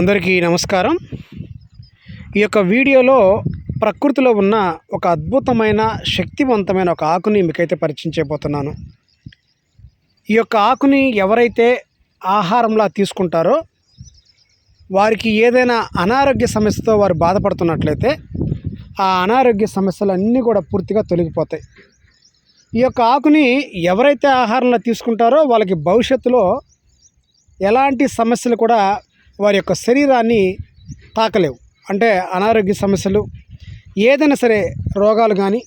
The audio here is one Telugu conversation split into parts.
అందరికీ నమస్కారం. ఈ యొక్క వీడియోలో ప్రకృతిలో ఉన్న ఒక అద్భుతమైన శక్తివంతమైన ఒక ఆకుని మీకైతే పరిచయం చేయబోతున్నాను. ఈ యొక్క ఆకుని ఎవరైతే ఆహారంలా తీసుకుంటారో వారికి ఏదైనా అనారోగ్య సమస్యతో వారు బాధపడుతున్నట్లయితే ఆ అనారోగ్య సమస్యలన్నీ కూడా పూర్తిగా తొలగిపోతాయి. ఈ యొక్క ఆకుని ఎవరైతే ఆహారంలో తీసుకుంటారో వాళ్ళకి భవిష్యత్తులో ఎలాంటి సమస్యలు కూడా వారి యొక్క శరీరాన్ని తాకలేవు. అంటే అనారోగ్య సమస్యలు ఏదైనా సరే రోగాలు కానీ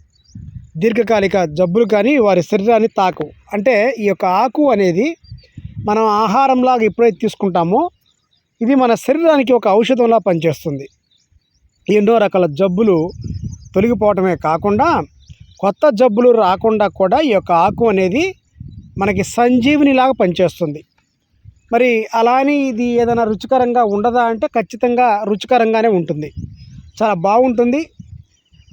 దీర్ఘకాలిక జబ్బులు కానీ వారి శరీరాన్ని తాకవు. అంటే ఈ యొక్క ఆకు అనేది మనం ఆహారంలాగా ఎప్పుడైతే తీసుకుంటామో ఇది మన శరీరానికి ఒక ఔషధంలా పనిచేస్తుంది. ఎన్నో రకాల జబ్బులు తొలగిపోవటమే కాకుండా కొత్త జబ్బులు రాకుండా కూడా ఈ యొక్క ఆకు అనేది మనకి సంజీవినిలాగా పనిచేస్తుంది. మరి అలా అని ఇది ఏదైనా రుచికరంగా ఉండదా అంటే ఖచ్చితంగా రుచికరంగానే ఉంటుంది. చాలా బాగుంటుంది.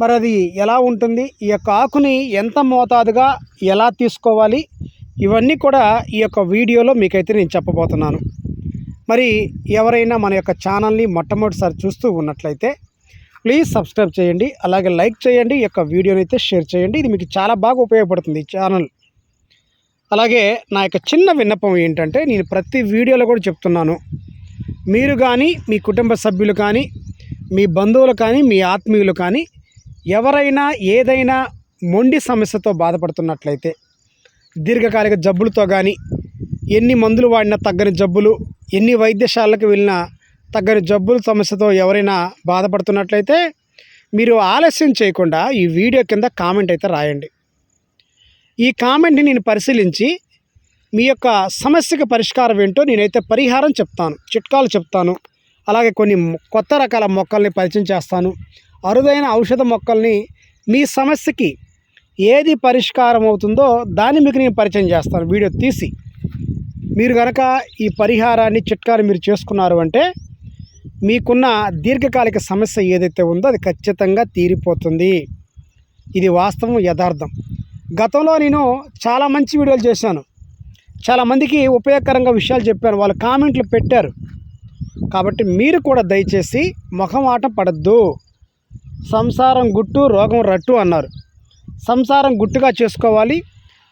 మరి అది ఎలా ఉంటుంది? ఈ యొక్క ఆకుని ఎంత మోతాదుగా ఎలా తీసుకోవాలి? ఇవన్నీ కూడా ఈ యొక్క వీడియోలో మీకైతే నేను చెప్పబోతున్నాను. మరి ఎవరైనా మన యొక్క ఛానల్ని మొట్టమొదటిసారి చూస్తూ ఉన్నట్లయితే ప్లీజ్ సబ్స్క్రైబ్ చేయండి. అలాగే లైక్ చేయండి. ఈ యొక్క వీడియోని అయితే షేర్ చేయండి. ఇది మీకు చాలా బాగా ఉపయోగపడుతుంది ఈ ఛానల్. అలాగే నా యొక్క చిన్న విన్నపం ఏంటంటే నేను ప్రతి వీడియోలో కూడా చెప్తున్నాను. మీరు కానీ మీ కుటుంబ సభ్యులు కానీ మీ బంధువులు కానీ మీ ఆత్మీయులు కానీ ఎవరైనా ఏదైనా మొండి సమస్యతో బాధపడుతున్నట్లయితే దీర్ఘకాలిక జబ్బులతో కానీ ఎన్ని మందులు వాడినా తగ్గని జబ్బులు ఎన్ని వైద్యశాలకు వెళ్ళినా తగ్గని జబ్బుల సమస్యతో ఎవరైనా బాధపడుతున్నట్లయితే మీరు ఆలస్యం చేయకుండా ఈ వీడియో కింద కామెంట్ అయితే రాయండి. ఈ కామెంట్ని నేను పరిశీలించి మీ యొక్క సమస్యకి పరిష్కారం ఏంటో నేనైతే పరిహారం చెప్తాను చిట్కాలు చెప్తాను అలాగే కొన్ని కొత్త రకాల మొక్కల్ని పరిచయం చేస్తాను. అరుదైన ఔషధ మొక్కల్ని మీ సమస్యకి ఏది పరిష్కారం అవుతుందో దాన్ని మీకు నేను పరిచయం చేస్తాను వీడియో తీసి. మీరు కనుక ఈ పరిహారాన్ని చిట్కాలు మీరు చేసుకున్నారు అంటే మీకున్న దీర్ఘకాలిక సమస్య ఏదైతే ఉందో అది ఖచ్చితంగా తీరిపోతుంది. ఇది వాస్తవం యథార్థం. గతంలో నేను చాలా మంచి వీడియోలు చేశాను. చాలామందికి ఉపయోగకరంగా విషయాలు చెప్పాను. వాళ్ళు కామెంట్లు పెట్టారు. కాబట్టి మీరు కూడా దయచేసి ముఖం ఆట పడద్దు. సంసారం గుట్టు రోగం రట్టు అన్నారు. సంసారం గుట్టుగా చేసుకోవాలి.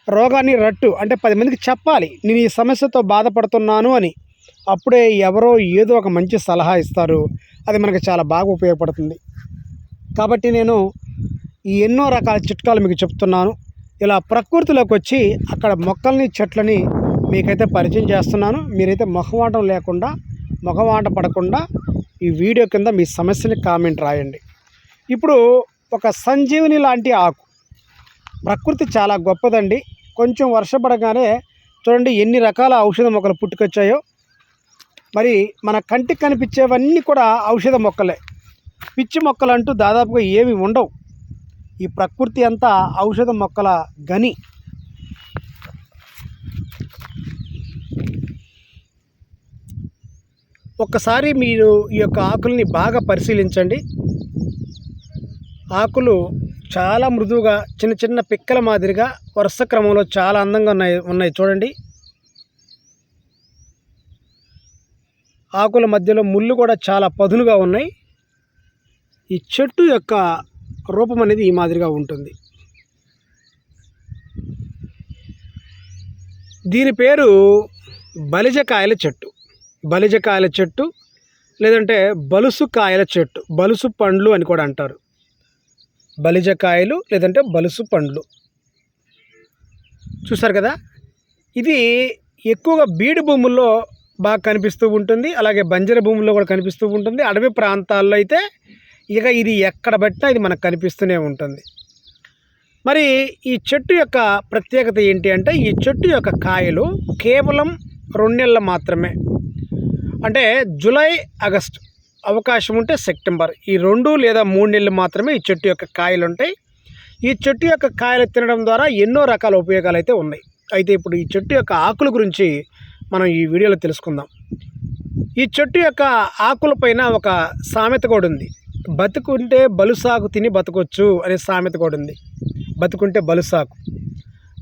రోగాన్ని రట్టు అంటే పది మందికి చెప్పాలి. నేను ఈ సమస్యతో బాధపడుతున్నాను అని. అప్పుడే ఎవరో ఏదో ఒక మంచి సలహా ఇస్తారు. అది మనకు చాలా బాగా ఉపయోగపడుతుంది. కాబట్టి నేను ఎన్నో రకాల చిట్కాలు మీకు చెప్తున్నాను. ఇలా ప్రకృతిలోకి వచ్చి అక్కడ మొక్కల్ని చెట్లని మీకైతే పరిచయం చేస్తున్నాను. మీరైతే ముఖమాటం లేకుండా ముఖమాట పడకుండా ఈ వీడియో కింద మీ సమస్యని కామెంట్ రాయండి. ఇప్పుడు ఒక సంజీవిని లాంటి ఆకు. ప్రకృతి చాలా గొప్పదండి. కొంచెం వర్షపడగానే చూడండి ఎన్ని రకాల ఔషధ మొక్కలు పుట్టుకొచ్చాయో. మరి మన కంటికి కనిపించేవన్నీ కూడా ఔషధ మొక్కలే. పిచ్చి మొక్కలు అంటూ దాదాపుగా ఏమి ఉండవు. ఈ ప్రకృతి అంతా ఔషధ మొక్కల గని. ఒక్కసారి మీరు ఈ యొక్క ఆకుల్ని బాగా పరిశీలించండి. ఆకులు చాలా మృదువుగా చిన్న చిన్న పిక్కల మాదిరిగా వరుస క్రమంలో చాలా అందంగా ఉన్నాయి ఉన్నాయి. చూడండి. ఆకుల మధ్యలో ముళ్ళు కూడా చాలా పదునుగా ఉన్నాయి. ఈ చెట్టు యొక్క రూపం అనేది ఈ మాదిరిగా ఉంటుంది. దీని పేరు బలిజకాయల చెట్టు. బలిజకాయల చెట్టు లేదంటే బలుసు కాయల చెట్టు. బలుసు పండ్లు అని కూడా అంటారు. బలిజకాయలు లేదంటే బలుసు పండ్లు. చూసారు కదా? ఇది ఎక్కువగా బీడు భూముల్లో బాగా కనిపిస్తూ ఉంటుంది. అలాగే బంజర భూముల్లో కూడా కనిపిస్తూ ఉంటుంది. అడవి ప్రాంతాల్లో అయితే ఇక ఇది ఎక్కడ పెట్టినా ఇది మనకు కనిపిస్తూనే ఉంటుంది. మరి ఈ చెట్టు యొక్క ప్రత్యేకత ఏంటి అంటే ఈ చెట్టు యొక్క కాయలు కేవలం రెండు నెలలు మాత్రమే. అంటే జూలై ఆగస్ట్ అవకాశం ఉంటే సెప్టెంబర్. ఈ రెండు లేదా మూడు నెలలు మాత్రమే ఈ చెట్టు యొక్క కాయలు ఉంటాయి. ఈ చెట్టు యొక్క కాయలు తినడం ద్వారా ఎన్నో రకాల ఉపయోగాలు అయితే ఉన్నాయి. అయితే ఇప్పుడు ఈ చెట్టు యొక్క ఆకుల గురించి మనం ఈ వీడియోలో తెలుసుకుందాం. ఈ చెట్టు యొక్క ఆకులపైన ఒక సామెత కూడా ఉంది. బతుకుంటే బలుసాకు తిని బతకొచ్చు అనే సామెత కూడా ఉంది. బతుకుంటే బలుసాకు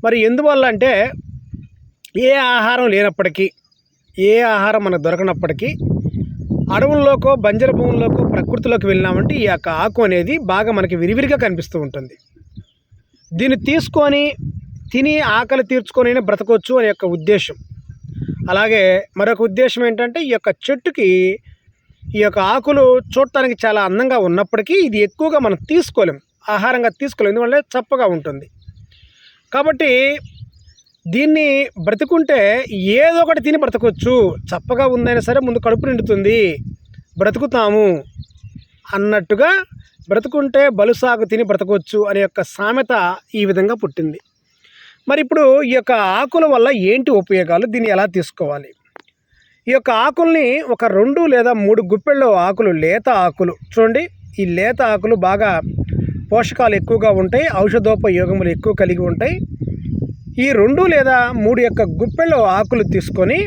మరి ఎందువల్ల అంటే ఏ ఆహారం లేనప్పటికీ ఏ ఆహారం మనకు దొరకనప్పటికీ అడవుల్లోకో బంజర భూముల్లోకో ప్రకృతిలోకి వెళ్ళినామంటే ఈ యొక్క ఆకు అనేది బాగా మనకి విరివిరిగా కనిపిస్తూ ఉంటుంది. దీన్ని తీసుకొని తిని ఆకలి తీర్చుకొని బ్రతకొచ్చు అనే యొక్క ఉద్దేశం. అలాగే మరొక ఉద్దేశం ఏంటంటే ఈ యొక్క చెట్టుకి ఈ యొక్క ఆకులు చూడటానికి చాలా అందంగా ఉన్నప్పటికీ ఇది ఎక్కువగా మనం తీసుకోలేం ఆహారంగా తీసుకోలేము ఎందుకంటే చప్పగా ఉంటుంది. కాబట్టి దీన్ని బ్రతుకుంటే ఏదో ఒకటి తిని బ్రతకొచ్చు. చప్పగా ఉందైనా సరే ముందు కడుపు నిండుతుంది. బ్రతుకుతాము అన్నట్టుగా బ్రతుకుంటే బలుసాగు తిని బ్రతకొచ్చు అనే యొక్క సామెత ఈ విధంగా పుట్టింది. మరి ఇప్పుడు ఈ యొక్క ఆకుల వల్ల ఏంటి ఉపయోగాలు? దీన్ని ఎలా తీసుకోవాలి? ఈ యొక్క ఆకుల్ని ఒక రెండు లేదా మూడు గుప్పెళ్ళ ఆకులు లేత ఆకులు. చూడండి ఈ లేత ఆకులు బాగా పోషకాలు ఎక్కువగా ఉంటాయి ఔషధోపయోగములు ఎక్కువ కలిగి ఉంటాయి. ఈ రెండు లేదా మూడు యొక్క గుప్పెళ్ళ ఆకులు తీసుకొని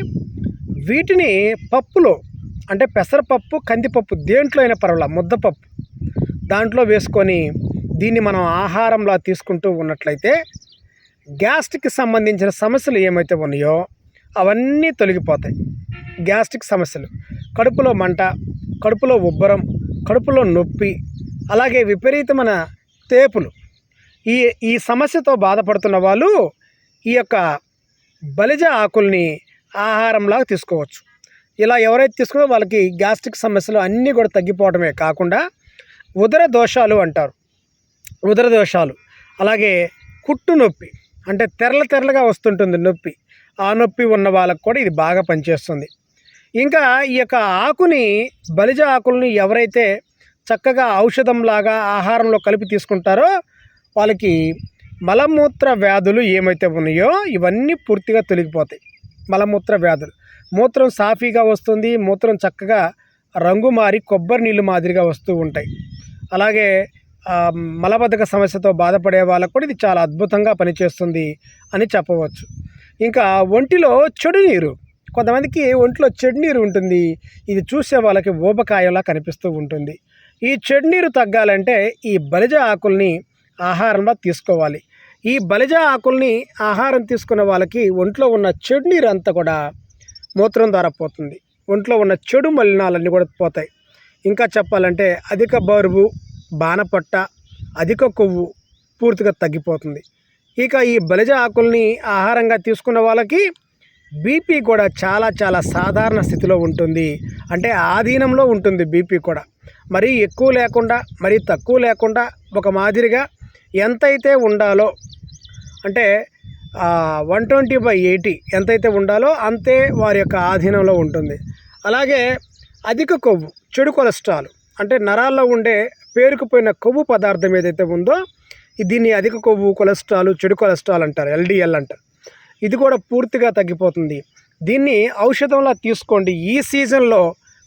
వీటిని పప్పులో అంటే పెసరపప్పు కందిపప్పు దేంట్లో అయినా పర్వాలేదు ముద్దపప్పు దాంట్లో వేసుకొని దీన్ని మనం ఆహారంలా తీసుకుంటూ ఉన్నట్లయితే గ్యాస్ట్రిక్కి సంబంధించిన సమస్యలు ఏమైతే ఉన్నాయో అవన్నీ తొలగిపోతాయి. గ్యాస్ట్రిక్ సమస్యలు. కడుపులో మంట కడుపులో ఉబ్బరం కడుపులో నొప్పి అలాగే విపరీతమైన తేపులు. ఈ ఈ సమస్యతో బాధపడుతున్న వాళ్ళు ఈ యొక్క బలిజ ఆకుల్ని ఆహారంలాగా తీసుకోవచ్చు. ఇలా ఎవరైతే తీసుకున్నా వాళ్ళకి గ్యాస్ట్రిక్ సమస్యలు అన్నీ కూడా తగ్గిపోవడమే కాకుండా ఉదర దోషాలు అంటారు. ఉదర దోషాలు. అలాగే కుట్టు నొప్పి అంటే తెరల తెరలుగా వస్తుంటుంది నొప్పి. ఆ నొప్పి ఉన్న వాళ్ళకు కూడా ఇది బాగా పనిచేస్తుంది. ఇంకా ఈ యొక్క ఆకుని బలిజ ఆకుల్ని ఎవరైతే చక్కగా ఔషధంలాగా ఆహారంలో కలిపి తీసుకుంటారో వాళ్ళకి మలమూత్ర వ్యాధులు ఏమైతే ఉన్నాయో ఇవన్నీ పూర్తిగా తొలగిపోతాయి. మలమూత్ర వ్యాధులు. మూత్రం సాఫీగా వస్తుంది మూత్రం చక్కగా రంగు మారి కొబ్బరి నీళ్ళు మాదిరిగా వస్తూ ఉంటాయి. అలాగే మలబద్ధక సమస్యతో బాధపడే వాళ్ళకు కూడా ఇది చాలా అద్భుతంగా పనిచేస్తుంది అని చెప్పవచ్చు. ఇంకా ఒంటిలో చెడు నీరు. కొంతమందికి ఒంట్లో చెడు నీరు ఉంటుంది. ఇది చూసే వాళ్ళకి ఊబకాయంలా కనిపిస్తూ ఉంటుంది. ఈ చెడు నీరు తగ్గాలంటే ఈ బలిజ ఆకుల్ని ఆహారంలో తీసుకోవాలి. ఈ బలిజ ఆకుల్ని ఆహారం తీసుకున్న వాళ్ళకి ఒంట్లో ఉన్న చెడు నీరు అంతా కూడా మూత్రం ద్వారా పోతుంది. ఒంట్లో ఉన్న చెడు మలినాలన్నీ కూడా పోతాయి. ఇంకా చెప్పాలంటే అధిక బరువు బాణపట్ట అధిక కొవ్వు పూర్తిగా తగ్గిపోతుంది. ఇక ఈ బలిజ ఆకుల్ని ఆహారంగా తీసుకున్న వాళ్ళకి బీపీ కూడా చాలా చాలా సాధారణ స్థితిలో ఉంటుంది. అంటే ఆధీనంలో ఉంటుంది బీపీ కూడా. మరీ ఎక్కువ లేకుండా మరీ తక్కువ లేకుండా ఒక మాదిరిగా ఎంతైతే ఉండాలో అంటే వన్ ట్వంటీ బై ఎయిటీ ఎంతైతే ఉండాలో అంతే వారి యొక్క ఆధీనంలో ఉంటుంది. అలాగే అధిక కొవ్వు చెడు కొలెస్ట్రాల్ అంటే నరాల్లో ఉండే పేరుకుపోయిన కొవ్వు పదార్థం ఏదైతే ఉందో దీన్ని అధిక కొవ్వు కొలెస్ట్రాల్ చెడు కొలెస్ట్రాల్ అంటారు ఎల్డిఎల్ అంటారు. ఇది కూడా పూర్తిగా తగ్గిపోతుంది. దీన్ని ఔషధంలా తీసుకోండి. ఈ సీజన్లో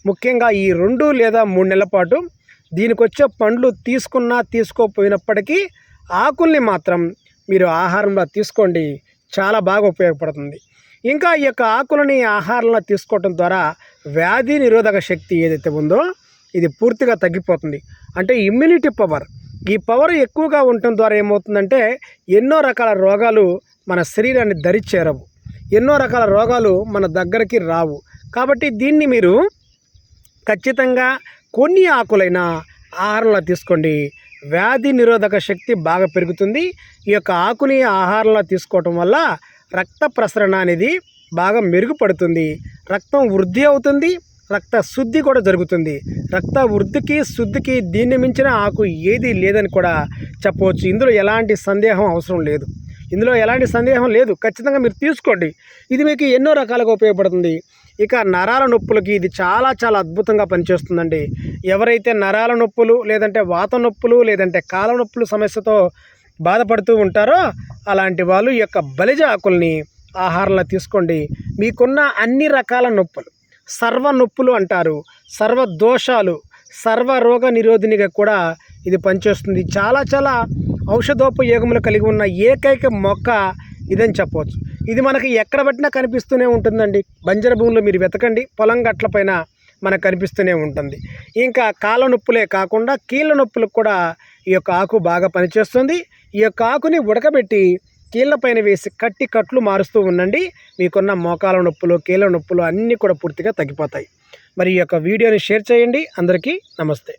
ముఖ్యంగా ఈ రెండు లేదా మూడు నెలల పాటు దీనికి వచ్చే పండ్లు తీసుకున్నా తీసుకోకపోయినప్పటికీ ఆకుల్ని మాత్రం మీరు ఆహారంలో తీసుకోండి. చాలా బాగా ఉపయోగపడుతుంది. ఇంకా ఈ యొక్క ఆకులని ఆహారంలో తీసుకోవటం ద్వారా వ్యాధి నిరోధక శక్తి ఏదైతే ఉందో ఇది పూర్తిగా తగ్గిపోతుంది. అంటే ఇమ్యూనిటీ పవర్ ఈ పవర్ ఎక్కువగా ఉండటం ద్వారా ఏమవుతుందంటే ఎన్నో రకాల రోగాలు మన శరీరాన్ని దరి చేరవు ఎన్నో రకాల రోగాలు మన దగ్గరికి రావు. కాబట్టి దీన్ని మీరు ఖచ్చితంగా కొన్ని ఆకులైన ఆహారంలో తీసుకోండి. వ్యాధి నిరోధక శక్తి బాగా పెరుగుతుంది. ఈ యొక్క ఆకుని ఆహారంలో తీసుకోవటం వల్ల రక్త ప్రసరణ అనేది బాగా మెరుగుపడుతుంది. రక్తం వృద్ధి అవుతుంది. రక్త శుద్ధి కూడా జరుగుతుంది. రక్త వృద్ధికి శుద్ధికి దీన్ని మించిన ఆకు ఏది లేదని కూడా చెప్పవచ్చు. ఇందులో ఎలాంటి సందేహం అవసరం లేదు. ఇందులో ఎలాంటి సందేహం లేదు. ఖచ్చితంగా మీరు తీసుకోండి. ఇది మీకు ఎన్నో రకాలుగా ఉపయోగపడుతుంది. ఇక నరాల నొప్పులకి ఇది చాలా చాలా అద్భుతంగా పనిచేస్తుందండి. ఎవరైతే నరాల నొప్పులు లేదంటే వాత నొప్పులు లేదంటే కాల నొప్పులు సమస్యతో బాధపడుతూ ఉంటారో అలాంటి వాళ్ళు ఈ యొక్క బలిజ ఆకుల్ని ఆహారంలో తీసుకోండి. మీకున్న అన్ని రకాల నొప్పులు. సర్వ నొప్పులు అంటారు. సర్వ దోషాలు సర్వ రోగ నిరోధినిగా కూడా ఇది పనిచేస్తుంది. చాలా చాలా ఔషధోపయోగములు కలిగి ఉన్న ఏకైక మొక్క ఇదని చెప్పవచ్చు. ఇది మనకి ఎక్కడ పట్టినా కనిపిస్తూనే ఉంటుందండి. బంజర భూమిలో మీరు వెతకండి పొలం గట్ల పైన మనకు కనిపిస్తూనే ఉంటుంది. ఇంకా కాళ్ళ నొప్పులే కాకుండా కీళ్ళ నొప్పులకు కూడా ఈ యొక్క ఆకు బాగా పనిచేస్తుంది. ఈ యొక్క ఆకుని ఉడకబెట్టి కీళ్ళపైన వేసి కట్టి కట్లు మారుస్తూ ఉండండి. మీకున్న మోకాల నొప్పులు కీళ్ళ నొప్పులు అన్నీ కూడా పూర్తిగా తగ్గిపోతాయి. మరి ఈ యొక్క వీడియోని షేర్ చేయండి. అందరికీ నమస్తే.